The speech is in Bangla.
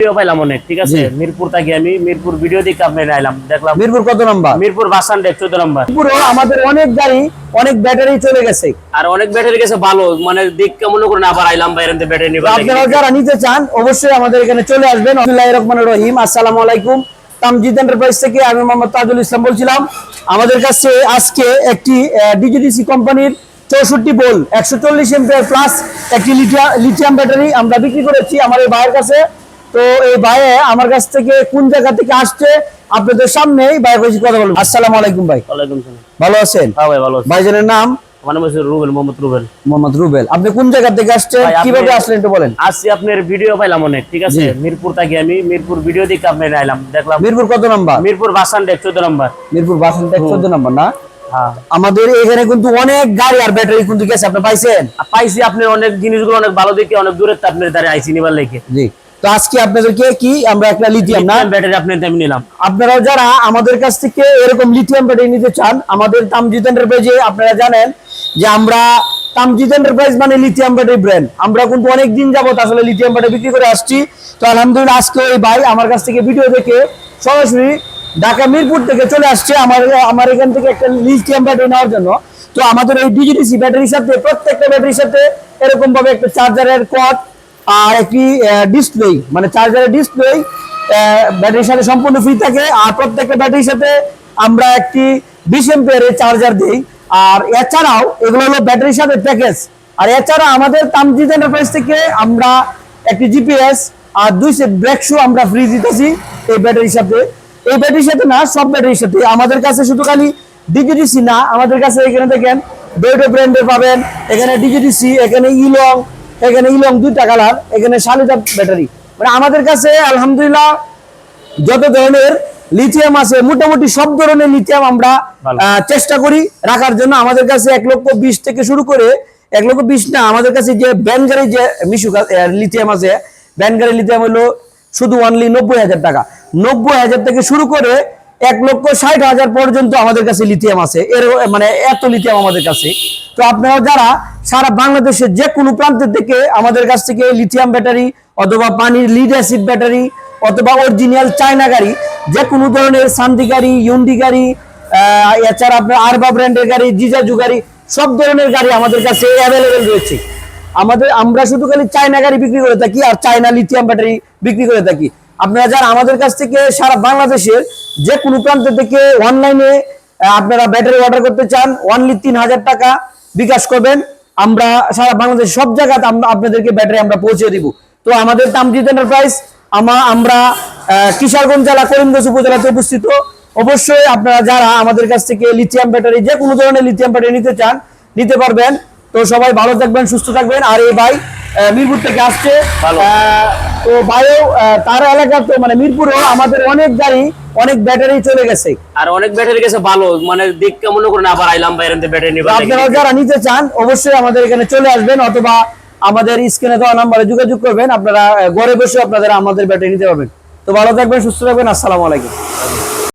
ভিডিও পাইলাম অনেক ঠিক আছে? মিরপুর থাকি আমি মিরপুর ভিডিও দেখে আপনি আইলাম দেখলাম। মিরপুর কত নাম্বার? মিরপুর বাস স্ট্যান্ডে চোদ্দ নম্বর। মিরপুরে আমাদের অনেক গাড়ি অনেক ব্যাটারি চলে গেছে। আর অনেক ব্যাটারি গেছে ভালো মানে দিক কেমন করে আবার আইলাম বাইরে ব্যাটারি তো আপনারা যারা নিতে চান অবশ্যই আমাদের এখানে চলে আসবেন। আব্দুল্লাহ রহমান রহিম আসসালামু আলাইকুম। তামজিদ এন্টারপ্রাইজ থেকে আমি মোহাম্মদ তাজুল ইসলাম বলছিলাম। আমাদের কাছে আজকে একটি ডিজিডিসি কোম্পানির চৌষট্টি বোল একশো চল্লিশ এমপিআর প্লাস একটি লিথিয়াম ব্যাটারি আমরা বিক্রি করেছি আমার এই ভাইয়ের কাছে। তো এই ভাই আমার কাছ থেকে কোন জায়গা থেকে আসছে আপনাদের কাছে কথা বলব। আসসালামু আলাইকুম ভাই। ওয়ালাইকুম সালাম। ভালো আছেন? হ্যাঁ ভাই ভালো আছি। ভাইজানের নাম? আমার নাম হচ্ছে রুবেল মোহাম্মদ রুবেল। মোহাম্মদ রুবেল। আপনি কোন জায়গা থেকে আসছেন? কীভাবে আসলেন একটু বলেন। আসছি আপনার ভিডিও পাইলাম অনেক ঠিক আছে? মিরপুর থাকি আমি মিরপুর ভিডিও দেখে আপনি আইলাম দেখলাম। মিরপুর কত নাম্বার? মিরপুর বাস স্ট্যান্ডে চোদ্দ নম্বর। মিরপুর বাসন চোদ্দ নাম্বার না? হ্যাঁ। আমাদের এখানে কিন্তু অনেক গাড়ি আর ব্যাটারি কিন্তু গেছে আপনি পাইছেন? পাইছি আপনি অনেক জিনিসগুলো অনেক ভালো দেখে অনেক দূরের তো আপনার দ্বারা আইসি নিবার লেগে। জি। তো আজকে আপনাদেরকে কি আমরা একটা লিথিয়াম না? ব্যাটারি আপনি আমি নিলাম। আপনারাও যারা আমাদের কাছ থেকে এরকম লিথিয়াম ব্যাটারি নিতে চান আমাদের তামজিদ এন্টারপ্রাইজে আপনারা জানেন যে আমরা তামজিদ এন্টারপ্রাইজ মানে লিথিয়াম ব্যাটারি ব্র্যান্ড আমরা কিন্তু অনেক দিন যাবত আসলে লিথিয়াম ব্যাটারি বিক্রি করে আসছি। তো আলহামদুলিল্লাহ আজকে ওই ভাই আমার কাছ থেকে ভিডিও দেখে সরাসরি ঢাকা মিরপুর থেকে চলে আসছে আমার আমার এখান থেকে একটা লিথিয়াম ব্যাটারি নেওয়ার জন্য। তো আমাদের এই ডিজিটিসি ব্যাটারির সাথে প্রত্যেকটা ব্যাটারির সাথে এরকম ভাবে একটা চার্জারের কট আর একটি ডিসপ্লে মানে চার্জারের ডিসপ্লে ব্যাটারির সাথে সম্পূর্ণ ফ্রি থাকে। আর প্রত্যেকটা ব্যাটারির সাথে আমরা একটি বিশ চার্জার দিই। আর এছাড়াও এগুলো হলো ব্যাটারির সাথে প্যাকেজ আর এছাড়া আমাদের তামজিদ এন্টারপ্রাইজ থেকে আমরা একটি জিপিএস আর দুই সেট ব্রেক শু আমরা ফ্রি দিতেছি এই ব্যাটারির সাথে। এই ব্যাটারির সাথে না, সব ব্যাটারির সাথে। আমাদের কাছে শুধু খালি ডিজিটিসি না, আমাদের কাছে এখানে দেখেন বেডো ব্র্যান্ডের পাবেন। এখানে ডিজিটিসি এখানে ইলং এখানে ইলং দুইটা কালার এখানে শালিদা ব্যাটারি। মানে আমাদের কাছে আলহামদুলিল্লাহ যত ধরনের লিথিয়াম আছে মোটামুটি সব ধরনের লিথিয়াম আমরা চেষ্টা করি রাখার জন্য। আমাদের কাছে এক লক্ষ বিশ থেকে শুরু করে এক লক্ষ বিশ না আমাদের কাছে যে ব্যানগাড়ি যে মিশু লিথিয়াম আছে ব্যানগাড়ি লিথিয়াম হলো শুধু অনলি নব্বই হাজার টাকা। নব্বই হাজার থেকে শুরু করে এক লক্ষ ষাট হাজার পর্যন্ত আমাদের কাছে লিথিয়াম আছে। এর মানে এত লিথিয়াম আমাদের কাছে। তো আপনারা যারা সারা বাংলাদেশের যে কোনো প্রান্ত থেকে আমাদের কাছ থেকে লিথিয়াম ব্যাটারি অথবা পানির লিড অ্যাসিড ব্যাটারি অথবা অরিজিনাল চায়না গাড়ি যে কোনো ধরনের সান্দি গাড়ি ইউন্ডি গাড়ি এছাড়া আপনার আরবা ব্র্যান্ডের গাড়ি জিজাজু গাড়ি, সব ধরনের গাড়ি আমাদের কাছে অ্যাভেলেবেল রয়েছে। আমাদের, আমরা শুধু খালি চায়না গাড়ি বিক্রি করে থাকি আর চায়না লিথিয়াম ব্যাটারি বিক্রি করে থাকি। আপনারা যারা আমাদের কাছ থেকে সারা বাংলাদেশের যে কোনো প্রান্ত থেকে অনলাইনে আপনারা ব্যাটারি অর্ডার করতে চান অনলি তিন হাজার টাকা বিকাশ করবেন। আমরা সারা বাংলাদেশ সব জায়গাতে আপনাদেরকে ব্যাটারি আমরা পৌঁছে দিব। তো আমাদের তামজিদ এন্টারপ্রাইজ আমা আমরা কিশোরগঞ্জ জেলা করিমগঞ্জ উপজেলাতে উপস্থিত। অবশ্যই আপনারা যারা আমাদের কাছ থেকে লিথিয়াম ব্যাটারি যে কোনো ধরনের লিথিয়াম ব্যাটারি নিতে চান নিতে পারবেন। তো সবাই ভালো থাকবেন সুস্থ থাকবেন। আর এই ভাই মিরপুর থেকে আসছে। তো ভাইও তার এলাকা তো মানে মিরপুরেও আমাদের অনেক গাড়ি অনেক ব্যাটারি চলে গেছে। আর অনেক ব্যাটারি গেছে ভালো মানে দিক কেমন করে আবার আইলাম বাইরে ব্যাটারি তো আপনারা যারা নিতে চান অবশ্যই আমাদের এখানে চলে আসবেন অথবা আমাদের স্ক্রিনে দেওয়া নাম্বারে যোগাযোগ করবেন আপনারা ঘরে বসে আপনাদের আমাদের ব্যাটারি নিতে পারবেন। তো ভালো থাকবেন সুস্থ থাকবেন আসসালামু আলাইকুম।